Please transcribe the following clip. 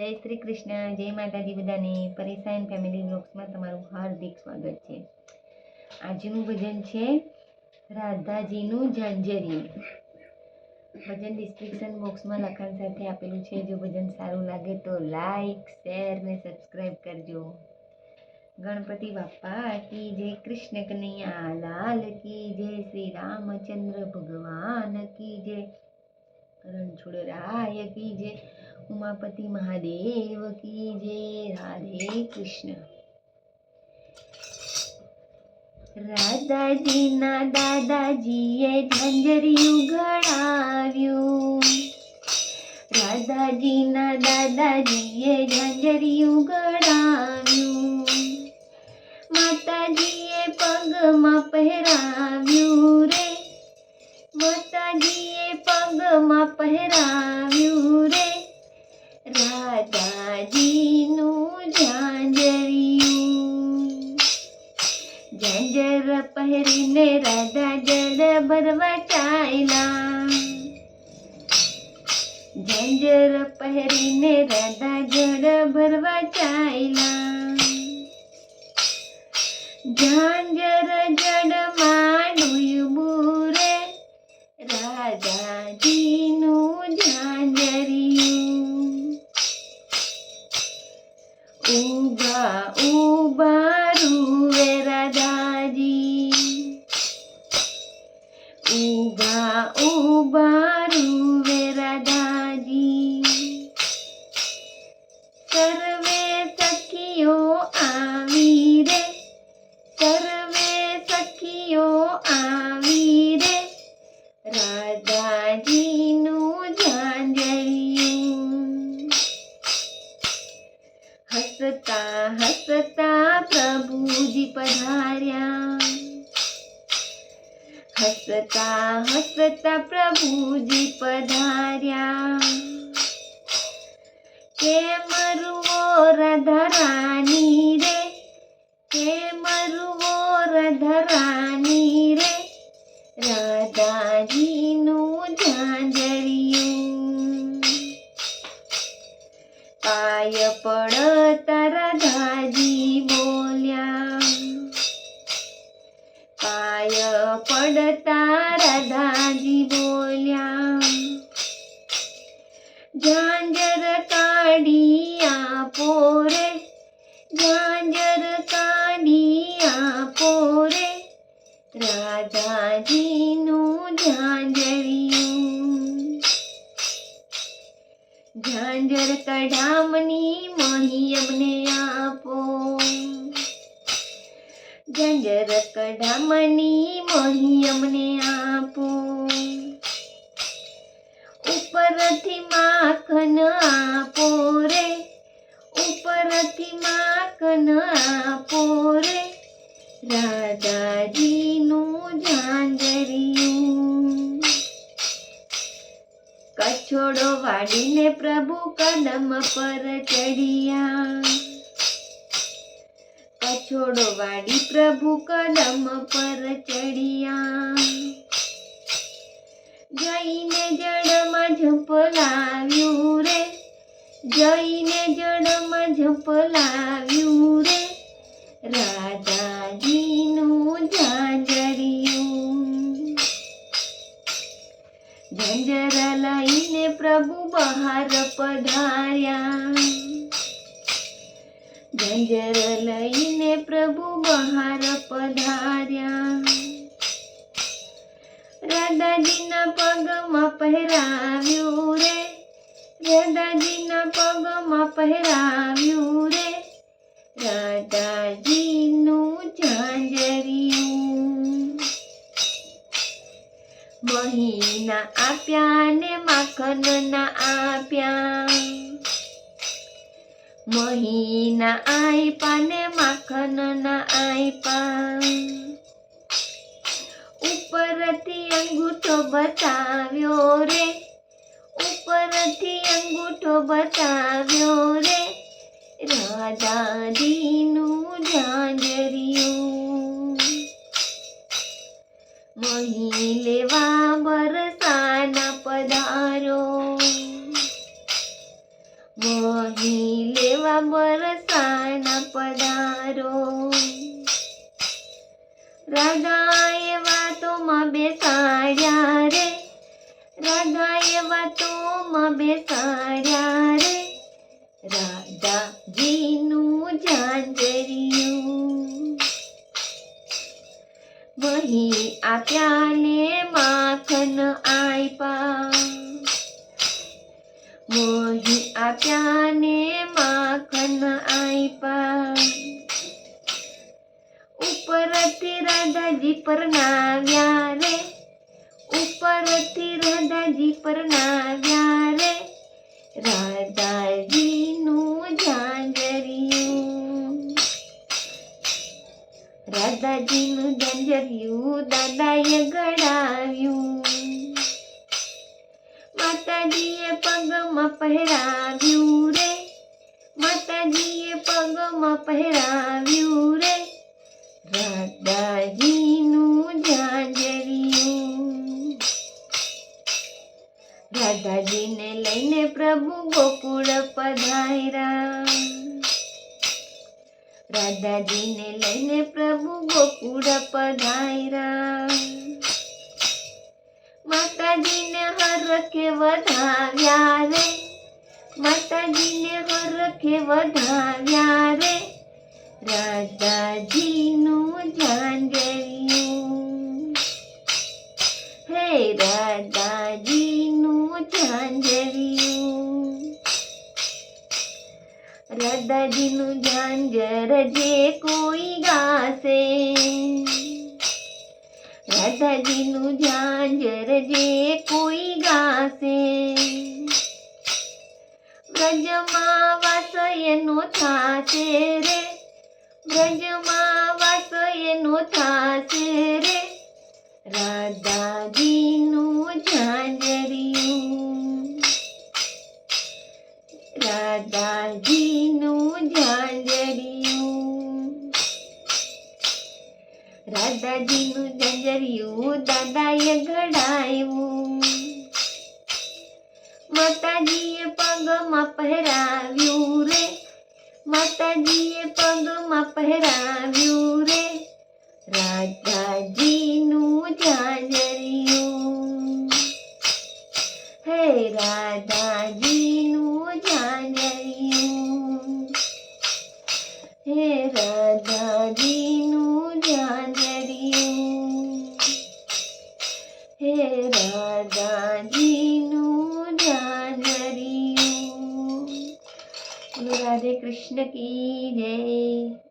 જય શ્રી કૃષ્ણ, જય માતાજી બધાને. પરેશાન ફેમિલી બ્લોગ્સમાં તમારું હાર્દિક સ્વાગત છે. આજનું ભજન છે રાધાજીનું ઝાંઝરિયું ભજન ડિસ્ક્રિપ્શન બોક્સમાં લખાણ સાથે આપેલું છે. જો ભજન સારું લાગે તો લાઈક શેર ને સબસ્ક્રાઈબ કરજો. ગણપતિ બાપા કી જય કૃષ્ણ કનૈયા, લાલ કી જય શ્રી રામચંદ્ર ભગવાન કી જય. રણછોડરાય કી જય. ઉમાપતિ મહાદેવ કી જય રાધે કૃષ્ણ રાધાજીના દાદાજીએ ઝંઝરિયું ઘડાવ્યું રાધાજીના દાદાજીએ ઝંઝરિયું ઘડાવ્યું માતાજીએ પગમાં પહેરાવ્યું રે માતાજીએ પગમાં પહેરાવ્યું રે રાધાજીનું ઝાંઝરિયું ઝાંઝર પહેરીને રાધા જળ ભરવા ચાલ્યા ઝાંઝર પહેરીને રાધા જળ ઊભા ઊભા રૂવે રાધાજી ઊભા ઊભા રૂવે રાધાજી સર્વે હસતા હસતા પ્રભુજી પધાર્યા. હસતા હસતા પ્રભુજી પધાર્યા. કેમ રૂવો રાધા પડતા રાધાજી બોલ્યા પાય પડતા રાધાજી બોલ્યા ઝાંઝર કાઢી આપો રે આપો ઝાંઝર કઢામની મોહી અમને આપો. ઉપરથી માખન આપો રે. ઉપરથી માખન આપો રે. રાધાજીનું જાંજરિયું કછોડો વાડીને પ્રભુ કદમ પર ચડિયા કછોડો વાડી પ્રભુ કદમ પર ચડિયા. જઈને જળમાં ઝંપલાવ્યું રે જઈને જળમાં ઝંપલાવ્યું ઝંઝર લઈને પ્રભુ બહાર પધાર્યા. રાધાજીના પગમાં પહેરાવ્યું રે. રાધાજીના પગમાં પહેરાવ્યું રે. રાધાજીનું ઝાંઝરિયું. મહીના આપ્યા ને માખનના આપ્યા. મહીના આઈપા ને માખનના આઈપા ઉપરથી અંગૂઠો બતાવ્યો રે ઉપરથી અંગૂઠો બતાવ્યો રે. રાધાજીનું પધારો રાધાએ વાતોમાં બેસાડ્યા રે. રાધાએ વાતોમાં બેસાડ્યા રે. રાધાજીનું ઝાંઝરિયું વહી આપ્યા ને માખન આપ્યા વહી આપ્યા ને માખન આપ્યા રાધાજી પરણાવ્યા રે. ઉપરથી રાધાજી પરણાવ્યા રે. રાધાજીનું ઝાંઝરિયું રાધાજીનું જાંજરિયું દાદાએ ગળાવ્યું માતાજીએ પગમાં પહેરાવ્યું રે. માતાજીએ પગમાં પહેરાવ્યું ગોકુળ પધાર્યા રાધાજીને લઈને પ્રભુ ગોકુળ પધાર્યા માતાજીને હરખે વધાવ્યા રે માતાજીને હરખે વધાવ્યા રે રાધાજીનું રાધાજીનું ઝાંઝર જે કોઈ ગાશે. દાદાજીનું ઝાંઝર જે કોઈ ગાશે. બ્રજમાં વાસ એનો થાશે રે. બ્રજમાં વાસ એનો થાશે રે. રાધાજીનું રાધાજીનું ઝાંઝરિયું દાદાએ ઘડાયું માતાજીએ પગમાં પહેરાવ્યું રે માતાજીએ પગમાં પહેરાવ્યું રે રાધાજીનું ઝાંઝરિયું હે રાધાજીનું ઝાંઝરિયું હે રાધાજીનું ઝાંઝરિયું ઝાંઝરિયું બોલો રાધે કૃષ્ણ કી જય